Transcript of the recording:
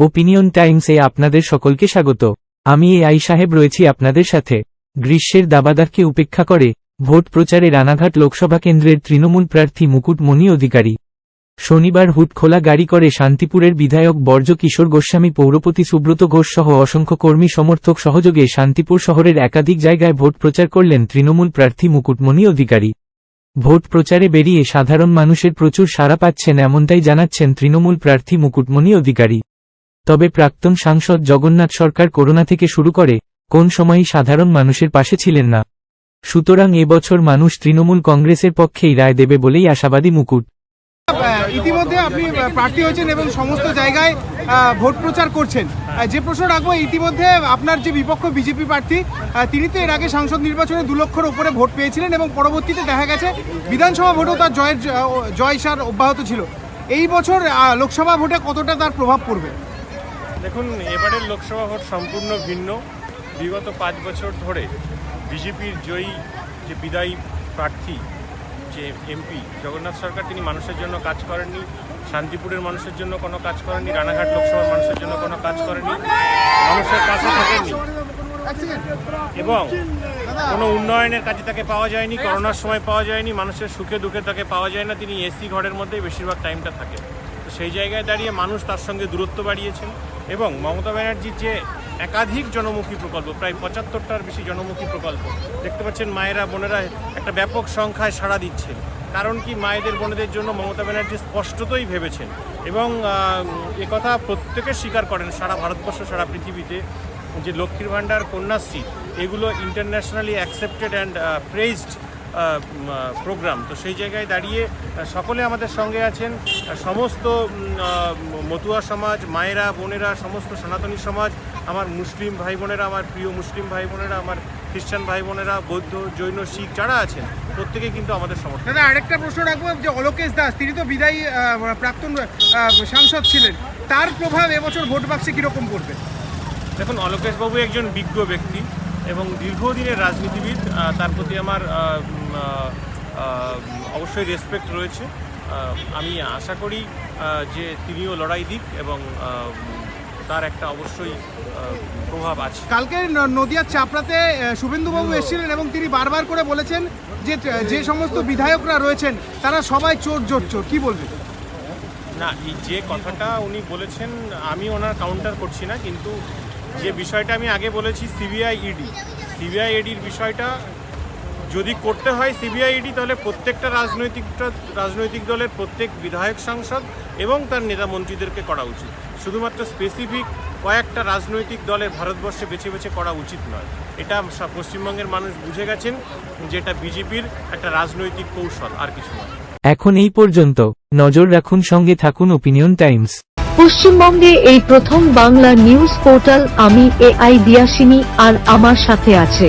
Opinion টাইমসে আপনাদের সকলকে স্বাগত। আমি এ আই সাহেব রয়েছি আপনাদের সাথে। গ্রীষ্মের দাবাদারকে উপেক্ষা করে ভোট প্রচারে রানাঘাট লোকসভা কেন্দ্রের তৃণমূল প্রার্থী মুকুট মণি অধিকারী। শনিবার হুট খোলা গাড়ি করে শান্তিপুরের বিধায়ক বর্জ কিশোর গোস্বামী, পৌরপতি সুব্রত ঘোষ সহ অসংখ্য কর্মী সমর্থক সহযোগে শান্তিপুর শহরের একাধিক জায়গায় ভোট প্রচার করলেন তৃণমূল প্রার্থী মুকুটমণি অধিকারী। ভোট প্রচারে বেরিয়ে সাধারণ মানুষের প্রচুর সাড়া পাচ্ছেন এমনটাই জানাচ্ছেন তৃণমূল প্রার্থী মুকুটমণি অধিকারী। তবে প্রাক্তন সাংসদ জগন্নাথ সরকার করোনা থেকে শুরু করে, কোন সময়ই সাধারণ মানুষের পাশে ছিলেন না। সুতরাং এবছর মানুষ তৃণমূল কংগ্রেসের পক্ষেই রায় দেবে বলেই আশাবাদী মুকুট। ইতিমধ্যে আপনি প্রার্থী হয়েছেন এবং সমস্ত জায়গায় ভোট প্রচার করছেন। যে প্রশ্ন রাখব, ইতিমধ্যে আপনার যে বিপক্ষ বিজেপি প্রার্থী তিনি তো এর আগে সাংসদ নির্বাচনে দু লক্ষর উপরে ভোট পেয়েছিলেন এবং পরবর্তীতে দেখা গেছে, বিধানসভা ভোটেও তার জয়ের, জয় সার অব্যাহত ছিল। এই বছর লোকসভা ভোটে কতটা তার প্রভাব পড়বে? দেখুন, এবারের লোকসভা ভোট সম্পূর্ণ ভিন্ন। বিগত পাঁচ বছর ধরে বিজেপির জয়ী যে বিদায়ী প্রার্থী, যে এমপি জগন্নাথ সরকার, তিনি মানুষের জন্য কাজ করেননি। শান্তিপুরের মানুষের জন্য কোনো কাজ করেননি। রানাঘাট লোকসভার মানুষের জন্য কোনো কাজ করেননি। মানুষের কাছে থাকেননি। এবং কোনো উন্নয়নের কাজে তাকে পাওয়া যায়নি। করোনার সময় পাওয়া যায়নি। মানুষের সুখে দুঃখে তাকে পাওয়া যায় না। তিনি এসি ঘরের মধ্যেই বেশিরভাগ টাইমটা থাকে সেই জায়গায় দাঁড়িয়ে মানুষ তার সঙ্গে দূরত্ব বাড়িয়েছেন এবং মমতা ব্যানার্জির যে একাধিক জনমুখী প্রকল্প, প্রায় পঁচাত্তরটার বেশি জনমুখী প্রকল্প, দেখতে পাচ্ছেন মায়েরা, বোনেরা একটা ব্যাপক সংখ্যায় সাড়া দিচ্ছেন। কারণ কি মায়েদের, বোনেদের জন্য মমতা ব্যানার্জি স্পষ্টতই ভেবেছেন এবং কথা প্রত্যেকে স্বীকার করেন, সারা ভারতবর্ষ, সারা পৃথিবীতে যে লক্ষ্মীর ভাণ্ডার, কন্যাশ্রী, এগুলো internationally accepted and praised programme. তো সেই জায়গায় দাঁড়িয়ে সকলে আমাদের সঙ্গে আছেন। সমস্ত মতুয়া সমাজ মায়েরা বোনেরা সমস্ত সনাতনী সমাজ আমার মুসলিম ভাই বোনেরা আমার প্রিয় মুসলিম ভাই বোনেরা আমার খ্রিস্টান ভাই বোনেরা বৌদ্ধ জৈন শিখ যারা আছেন প্রত্যেকে কিন্তু আমাদের সমর্থন দাদা আরেকটা প্রশ্ন রাখব যে অলোকেশ দাস তিনি তো বিদায়ী প্রাক্তন সাংসদ ছিলেন। তার প্রভাব এবছর ভোট বাক্সে কীরকম পড়বে? দেখুন অলোকেশবাবু একজন বিজ্ঞ ব্যক্তি এবং দীর্ঘদিনের রাজনীতিবিদ তার প্রতি আমার অবশ্যই রেসপেক্ট রয়েছে। আমি আশা করি যে তিনিও লড়াই দিক এবং তার একটা অবশ্যই প্রভাব আছে। কালকে নদিয়ার চাপড়াতে শুভেন্দুবাবু এসেছিলেন এবং তিনি বারবার করে বলেছেন যে যে সমস্ত বিধায়করা রয়েছেন তারা সবাই চোর জোর চোর। কি বলবেন? না এই যে কথাটা উনি বলেছেন আমি ওনার কাউন্টার করছি না কিন্তু যে বিষয়টা আমি আগে বলেছি সিবিআই ইডি সিবিআই ইডির বিষয়টা যদি করতে হয় সিবিআইডি তাহলে প্রত্যেকটা রাজনৈতিকটা রাজনৈতিক দলের প্রত্যেক বিধায়ক সাংসদ এবং তার নেতা মন্ত্রীদেরকে করা উচিত। শুধুমাত্র স্পেসিফিক কয়েকটা রাজনৈতিক দলের ভারতবর্ষে বেছে বেছে করা উচিত নয়। এটা সব পশ্চিমবঙ্গের মানুষ বুঝে গেছেন যে এটা বিজেপির একটা রাজনৈতিক কৌশল আর কিছু নয়। এখন এই পর্যন্ত। নজর রাখুন সঙ্গে থাকুন ওপিনিয়ন টাইমস পশ্চিমবঙ্গে এই প্রথম বাংলা নিউজ পোর্টাল আমি এ আই দিয়াসিনী আর আমার সাথে আছে।